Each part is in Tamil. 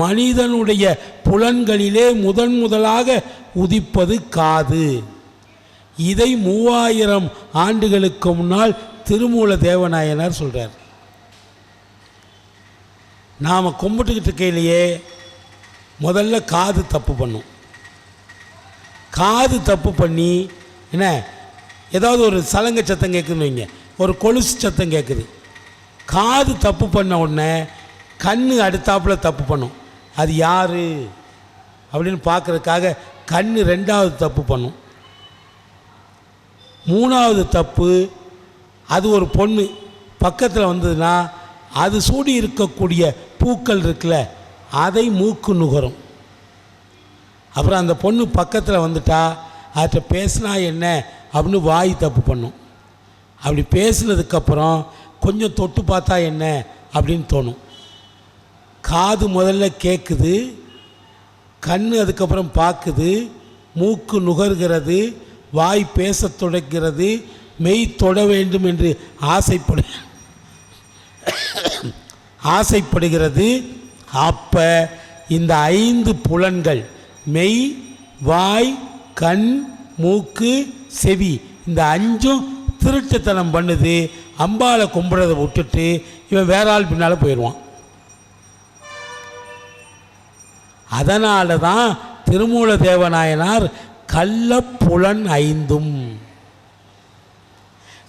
மனிதனுடைய புலன்களிலே முதன் முதலாக உதிப்பது காது. இதை மூவாயிரம் ஆண்டுகளுக்கு முன்னால் திருமூல தேவநாயனார் சொல்கிறார் நாம் கும்பிட்டுக்கிட்டு இருக்கையிலேயே முதல்ல காது தப்பு பண்ணும். காது தப்பு பண்ணி என்ன ஏதாவது ஒரு சலங்க சத்தம் கேட்குதுன்னு வைங்க. ஒரு கொலுசு சத்தம் கேட்குது. காது தப்பு பண்ண உடனே கண்ணு அடுத்தாப்புல தப்பு பண்ணும். அது யார்? அப்படின்னு பார்க்குறதுக்காக கண் ரெண்டாவது தப்பு பண்ணும். மூணாவது தப்பு அது ஒரு பொண்ணு பக்கத்தில் வந்ததுன்னா அது சூடி இருக்கக்கூடிய பூக்கள் இருக்குல்ல அதை மூக்கு நுகரும். அப்புறம் அந்த பொண்ணு பக்கத்தில் வந்துட்டா அவர்கிட்ட பேசினா என்ன? அப்படின்னு வாய் தப்பு பண்ணும். அப்படி பேசுனதுக்கப்புறம் கொஞ்சம் தொட்டு பார்த்தா என்ன? அப்படின்னு தோணும். காது முதல்ல கேட்குது கண் அதுக்கப்புறம் பார்க்குது மூக்கு நுகர்கிறது வாய் பேசத் தொடங்கிறது மெய் தொட வேண்டும் என்று ஆசைப்படு ஆசைப்படுகிறது. அப்போ இந்த ஐந்து புலன்கள் மெய் வாய் கண் மூக்கு செவி இந்த அஞ்சும் திருட்டுத்தனம் பண்ணுது அம்பாளை கும்பிட்றதை விட்டுட்டு இவன் வேற ஆள் பின்னால் போயிடுவான். அதனால தான் திருமூல தேவநாயனார் கள்ளப்புலன் ஐந்தும்.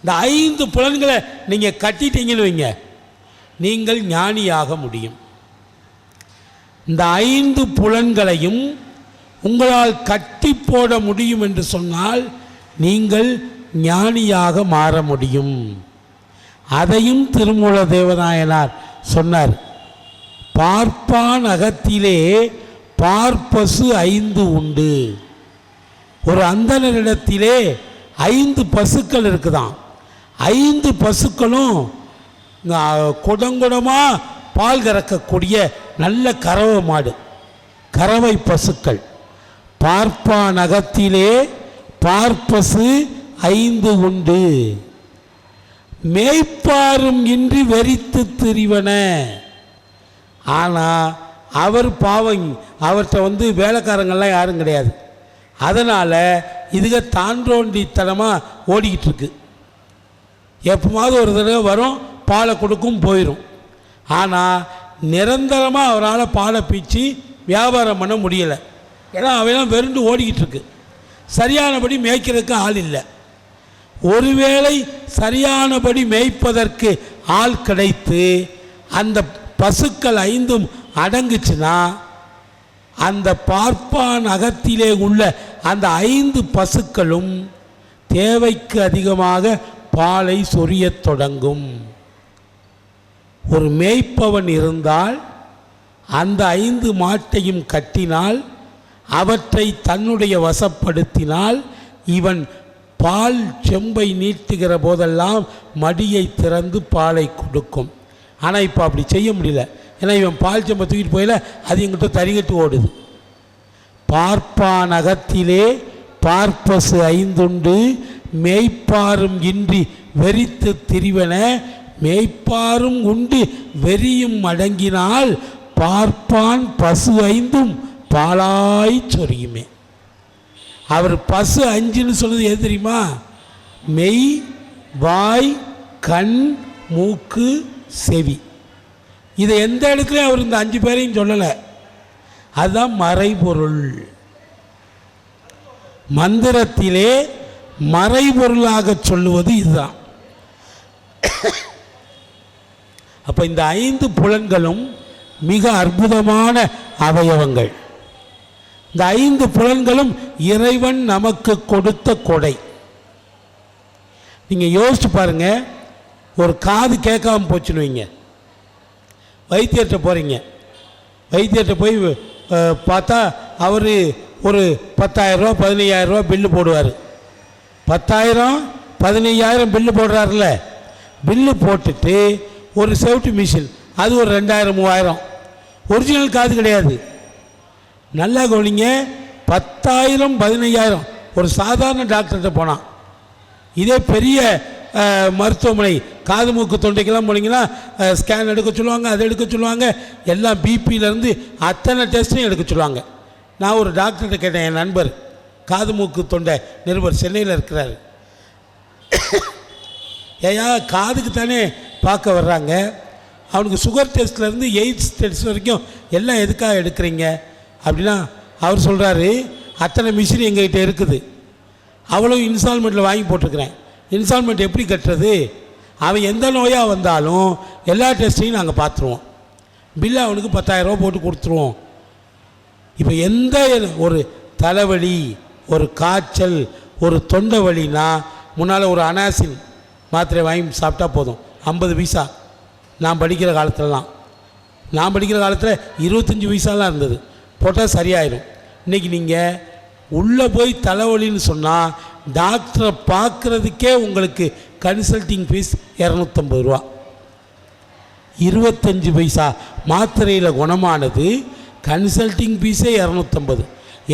இந்த ஐந்து புலன்களை நீங்கள் கட்டிட்டீங்கன்னு வைங்க. நீங்கள் ஞானியாக முடியும். இந்த ஐந்து புலன்களையும் உங்களால் கட்டி போட முடியும் என்று சொன்னால் நீங்கள் ஞானியாக மாற முடியும். அதையும் திருமூல தேவநாயனார் சொன்னார். பார்ப்பான் அகத்திலே பார்ப்பசு ஐந்து உண்டு. ஒரு அந்தனரிடத்திலே ஐந்து பசுக்கள் இருக்குதாம். ஐந்து பசுக்களும் குடங்குடமாக பால் கறக்கக்கூடிய நல்ல கறவை மாடு கறவை பசுக்கள். பார்ப்பா நகத்திலே பார்ப்பசு ஐந்து உண்டு. மேய்ப்பாரும் இன்றி வெறித்து திரிவன. ஆனால் அவர் பாவம் அவர்கிட்ட வந்து வேலைக்காரங்கள்லாம் யாரும் கிடையாது. அதனால் இதுக தாண்டோண்டித்தனமாக ஓடிக்கிட்டு இருக்கு எப்போமாவது ஒரு தடவை வரும் பாலை கொடுக்கும் போயிடும் ஆனால் நிரந்தரமாக அவரால் பாலை பீச்சு வியாபாரம் பண்ண முடியலை. ஏன்னா அவையெல்லாம் வெறுண்டு ஓடிக்கிட்டு இருக்கு சரியானபடி மேய்க்கிறதுக்கு ஆள் இல்லை. ஒருவேளை சரியானபடி மேய்ப்பதற்கு ஆள் கிடைத்து அந்த பசுக்கள் ஐந்தும் அடங்குச்சுன்னா அந்த பார்ப்பான் அகத்திலே உள்ள அந்த ஐந்து பசுக்களும் தேவைக்கு அதிகமாக பாலை சொரியத் தொடங்கும். ஒரு மேய்ப்பவன் இருந்தால் அந்த ஐந்து மாட்டையும் கட்டினால் அவற்றை தன்னுடைய வசப்படுத்தினால் இவன் பால் செம்பை நீட்டுகிற போதெல்லாம் மடியை திறந்து பாலை கொடுக்கும். ஆனால் இப்போ அப்படி செய்ய முடியல. ஏன்னா இவன் பால் செம்பை தூக்கிட்டு போயில அது எங்கிட்ட தறிகட்டு ஓடுது. பார்ப்பான் அகத்திலே பார்ப்பசு ஐந்துண்டு மேய்ப்பாரும் இன்றி வெறித்து திரிவன மேய்ப்பாரும் உண்டு வெறியும் அடங்கினால் பார்ப்பான் பசு ஐந்தும் பாலாய் சொரியுமே. அவர் பசு அஞ்சுன்னு சொன்னது எது தெரியுமா? மெய் வாய் கண் மூக்கு செவி. இதை எந்த இடத்துலையும் அவர் இந்த அஞ்சு பேரையும் சொல்லலை. அதுதான் மறைபொருள். மந்திரத்திலே மறைபொருளாக சொல்லுவது இதுதான். அப்போ இந்த ஐந்து புலன்களும் மிக அற்புதமான அவயவங்கள். இந்த ஐந்து புலன்களும் இறைவன் நமக்கு கொடுத்த கொடை. நீங்கள் யோசிச்சு பாருங்க ஒரு காது கேட்காம போச்சுன்னு வைங்க. வைத்தியர்கிட்ட போகிறீங்க வைத்தியர்கிட்ட போய் பார்த்தா அவர் ஒரு பத்தாயிரரூவா பதினையாயிரரூவா பில்லு போடுவார். பத்தாயிரம் பதினையாயிரம் பில்லு போடுறாருல. பில்லு போட்டுட்டு ஒரு செவட்டி மிஷின் அது ஒரு ரெண்டாயிரம் மூவாயிரம். ஒரிஜினல் காது கிடையாது. நல்லா கவனிங்க பத்தாயிரம் பதினையாயிரம். ஒரு சாதாரண டாக்டர்கிட்ட போனான் இதே பெரிய மருத்துவமனை காது மூக்கு தொண்டைக்கெல்லாம் போனீங்கன்னா ஸ்கேன் எடுக்க சொல்லுவாங்க அதை எடுக்க சொல்லுவாங்க. எல்லாம் பிபியிலேருந்து அத்தனை டெஸ்ட்டையும் எடுக்க சொல்லுவாங்க. நான் ஒரு டாக்டர்கிட்ட கேட்டேன் என் நண்பர் காது மூக்கு தொண்டை நிருபர் சென்னையில் இருக்கிறார். ஏயா காதுக்கு தானே பார்க்க வர்றாங்க. அவனுக்கு சுகர் டெஸ்ட்லேருந்து எய்ட்ஸ் டெஸ்ட் வரைக்கும் எல்லாம் எதுக்காக எடுக்கிறீங்க? அப்படின்னா அவர் சொல்கிறாரு அத்தனை மிஷின் எங்ககிட்ட இருக்குது. அவ்வளோ இன்ஸ்டால்மெண்ட்டில் வாங்கி போட்டிருக்கிறேன். இன்ஸ்டால்மெண்ட் எப்படி கட்டுறது? அவன் எந்த நோயாக வந்தாலும் எல்லா டெஸ்ட்டையும் நாங்கள் பார்த்துருவோம் பில்லு அவனுக்கு பத்தாயிரரூபா போட்டு கொடுத்துருவோம். இப்போ எந்த ஒரு தலைவலி ஒரு காய்ச்சல் ஒரு தொண்டை வலினா முன்னால் ஒரு அனாசின் மாத்திரை வாங்கி சாப்பிட்டா போதும். ஐம்பது பைசா. நான் படிக்கிற காலத்துலலாம். நான் படிக்கிற காலத்தில் இருபத்தஞ்சி பைசாலாம் இருந்தது. போட்டால் சரியாயிடும் இன்றைக்கி நீங்கள் உள்ளே போய் தலைவலின்னு சொன்னால் டாக்டரை பார்க்குறதுக்கே உங்களுக்கு கன்சல்டிங் ஃபீஸ் இரநூத்தம்பது ரூபா. இருபத்தஞ்சி பைசா மாத்திரையில் குணமானது கன்சல்டிங் ஃபீஸே இரநூத்தம்பது.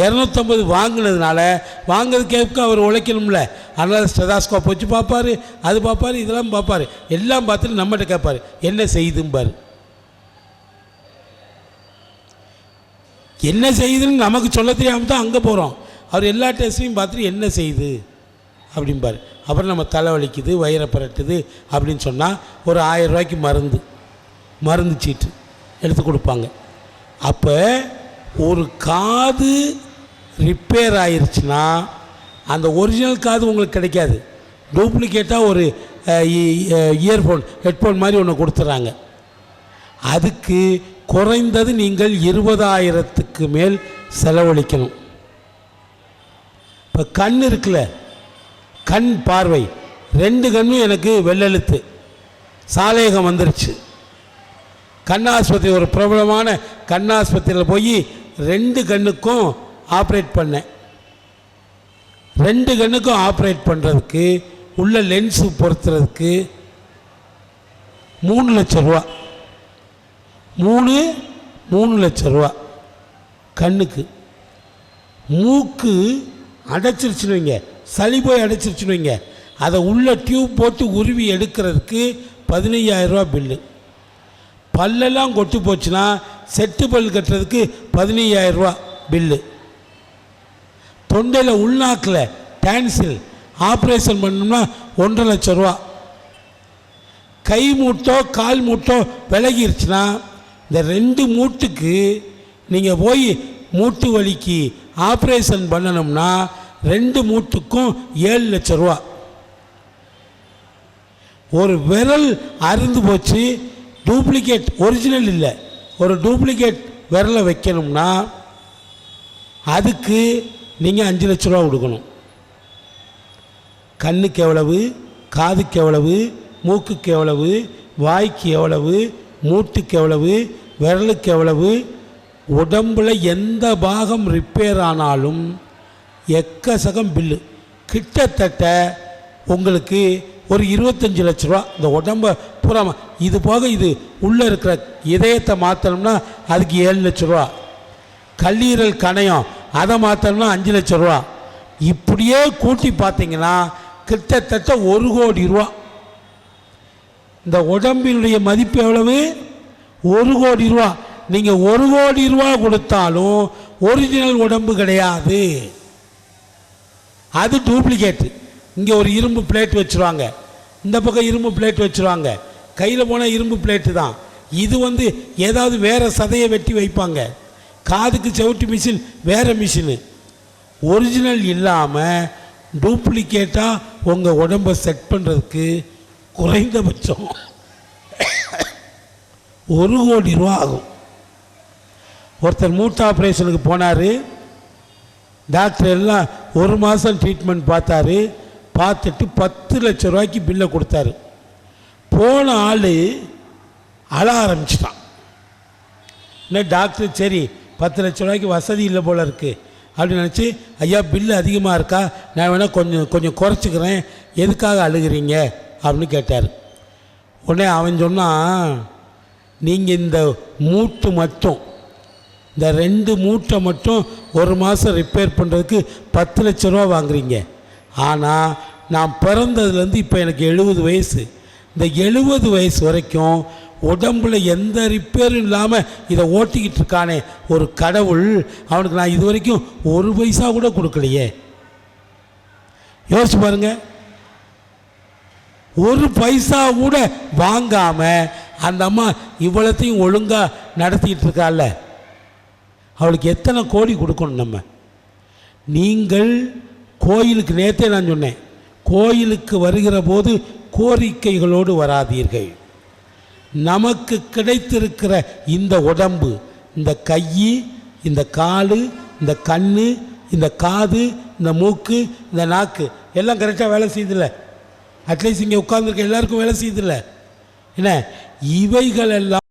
இரநூத்தம்பது வாங்கினதுனால வாங்குறது அவர் உழைக்கணும்ல? அதனால் ஸ்டெதாஸ்கோப் வச்சு பார்ப்பார் அது பார்ப்பாரு இதெல்லாம் பார்ப்பார். எல்லாம் பார்த்துட்டு நம்மகிட்ட கேட்பார் என்ன செய்தும்பார் என்ன செய்யுதுன்னு நமக்கு சொல்ல தெரியாமல் தான் அங்கே போகிறோம் அவர் எல்லா டெஸ்ட்டையும் பார்த்துட்டு என்ன செய்யுது அப்படிம்பார். அப்புறம் நம்ம தலை வலிக்குது வயிறை புரட்டுது அப்படின்னு சொன்னால் ஒரு ஆயிரம் ரூபாய்க்கு மருந்து மருந்து சீட்டு எடுத்து கொடுப்பாங்க. அப்போ ஒரு காது ரிப்பேர் ஆயிடுச்சுன்னா அந்த ஒரிஜினல் காது உங்களுக்கு கிடைக்காது. டூப்ளிகேட்டாக ஒரு இயர்ஃபோன் ஹெட்ஃபோன் மாதிரி ஒன்று கொடுத்துட்றாங்க அதுக்கு குறைந்தது நீங்கள் இருபதாயிரத்துக்கு மேல் செலவழிக்கணும். இப்போ கண் இருக்குல்ல. கண் பார்வை. ரெண்டு கண்ணும் எனக்கு வெள்ளெழுத்து. சாலேகம் வந்துருச்சு. கண்ணாஸ்பத்திரி ஒரு பிரபலமான கண்ணாஸ்பத்திரியில் போய் ரெண்டு கண்ணுக்கும் ஆப்ரேட் பண்ணேன். ரெண்டு கண்ணுக்கும் ஆப்ரேட் பண்ணுறதுக்கு உள்ள லென்ஸு பொருத்துறதுக்கு மூணு லட்ச ரூபா. மூணு மூணு லட்ச ரூபா கண்ணுக்கு. மூக்கு அடைச்சிருச்சுன்னு வைங்க. சளி போய் அடைச்சிருச்சுன்னு வைங்க. அதை உள்ளே டியூப் போட்டு உருவி எடுக்கிறதுக்கு பதினையாயிரரூபா பில்லு பல்லெல்லாம் கொட்டு போச்சுன்னா செட்டு பல் கட்டுறதுக்கு பதினையாயிரரூபா பில்லு தொண்டையில் உள்நாக்கில் டான்சில் ஆப்ரேஷன் பண்ணோம்னா ஒன்றரை லட்ச ரூபா கை மூட்டோ கால் மூட்டோ விலகிருச்சுன்னா இந்த ரெண்டு மூட்டுக்கு நீங்கள் போய் மூட்டு வலிக்கு ஆப்ரேஷன் பண்ணணும்னா ரெண்டு மூட்டுக்கும் ஏழு லட்ச ரூபா. ஒரு விரல் அருந்து போச்சு டூப்ளிகேட் ஒரிஜினல் இல்லை. ஒரு டூப்ளிகேட் விரலை வைக்கணும்னா அதுக்கு நீங்கள் அஞ்சு லட்ச ரூபா கொடுக்கணும். கண்ணுக்கு எவ்வளவு காதுக்கு எவ்வளவு மூக்குக்கு எவ்வளவு வாய்க்கு எவ்வளவு மூட்டுக்கு எவ்வளவு விரலுக்கு எவ்வளவு உடம்பில் எந்த பாகம் ரிப்பேர் ஆனாலும் எக்கசகம் பில்லு கிட்டத்தட்ட உங்களுக்கு ஒரு இருபத்தஞ்சி லட்ச ரூபா இந்த உடம்பை பூரா இது போக இது உள்ளே இருக்கிற இதயத்தை மாற்றணும்னா அதுக்கு ஏழு லட்ச ரூபா. கல்லீரல் கணையம் அதை மாற்றணும்னா அஞ்சு லட்ச ரூபா. இப்படியே கூட்டி பார்த்தீங்கன்னா கிட்டத்தட்ட ஒரு கோடி ரூபா. இந்த உடம்பினுடைய மதிப்பு எவ்வளவு? ஒரு கோடி ரூபா. நீங்கள் ஒரு கோடி ரூபா கொடுத்தாலும் ஒரிஜினல் உடம்பு கிடையாது. அது டூப்ளிகேட்டு இங்கே ஒரு இரும்பு பிளேட் வச்சுருவாங்க. இந்த பக்கம் இரும்பு பிளேட் வச்சுருவாங்க. கையில் போனால் இரும்பு பிளேட்டு தான். இது வந்து ஏதாவது வேறு சதையை வெட்டி வைப்பாங்க. காதுக்கு செவிட்டு மிஷின் வேறு மிஷினு. ஒரிஜினல் இல்லாமல் டூப்ளிகேட்டாக உங்கள் உடம்பை செட் பண்ணுறதுக்கு குறைந்தபட்சம் ஒரு கோடி ரூபா ஆகும். ஒருத்தர் மூட்டு ஆப்ரேஷனுக்கு போனார். டாக்டர் எல்லாம் ஒரு மாதம் ட்ரீட்மெண்ட் பார்த்தாரு. பார்த்துட்டு பத்து லட்ச ரூபாய்க்கு பில்லை கொடுத்தாரு. போன ஆள் அழ ஆரம்பிச்சிட்டான். இல்லை டாக்டர் சரி பத்து லட்ச ரூபாய்க்கு வசதி இல்லை போல இருக்குது அப்படின்னு நினச்சி ஐயா பில்லு அதிகமாக இருக்கா? நான் வேணால் கொஞ்சம் கொஞ்சம் குறைச்சிக்கிறேன். எதுக்காக அழுகிறீங்க? அப்படின்னு கேட்டார். உடனே அவன் சொன்னான் நீங்கள் இந்த மூட்டு மட்டும் இந்த ரெண்டு மூட்டை மட்டும் ஒரு மாதம் ரிப்பேர் பண்ணுறதுக்கு பத்து லட்ச ரூபா வாங்குறீங்க. ஆனால் நான் பிறந்ததுலேருந்து இப்போ எனக்கு எழுபது வயசு. இந்த எழுபது வயசு வரைக்கும் உடம்புல எந்த ரிப்பேரும் இல்லாமல் இதை ஓட்டிக்கிட்டு இருக்கானே ஒரு கடவுள் அவனுக்கு நான் இது வரைக்கும் ஒரு பைசா கூட கொடுக்கலையே. யோசிச்சு பாருங்க. ஒரு பைசா கூட வாங்காமல் அந்த அம்மா இவ்வளோத்தையும் ஒழுங்காக நடத்திக்கிட்டு இருக்கால அவளுக்கு எத்தனை கோடி கொடுக்கணும் நம்ம? நீங்கள் கோயிலுக்கு நேற்றே நான் சொன்னேன் கோயிலுக்கு வருகிற போது கோரிக்கைகளோடு வராதீர்கள். நமக்கு கிடைத்திருக்கிற இந்த உடம்பு இந்த கை இந்த காலு இந்த கண் இந்த காது இந்த மூக்கு இந்த நாக்கு எல்லாம் கரெக்டாக வேலை செய்யுதில்ல அட்லீஸ்ட் இங்கே உட்காந்துருக்க எல்லாருக்கும் வேலை செய்யுதில்ல என்ன? இவைகள் எல்லாம்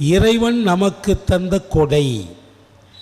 இறைவன் நமக்கு தந்த கொடை.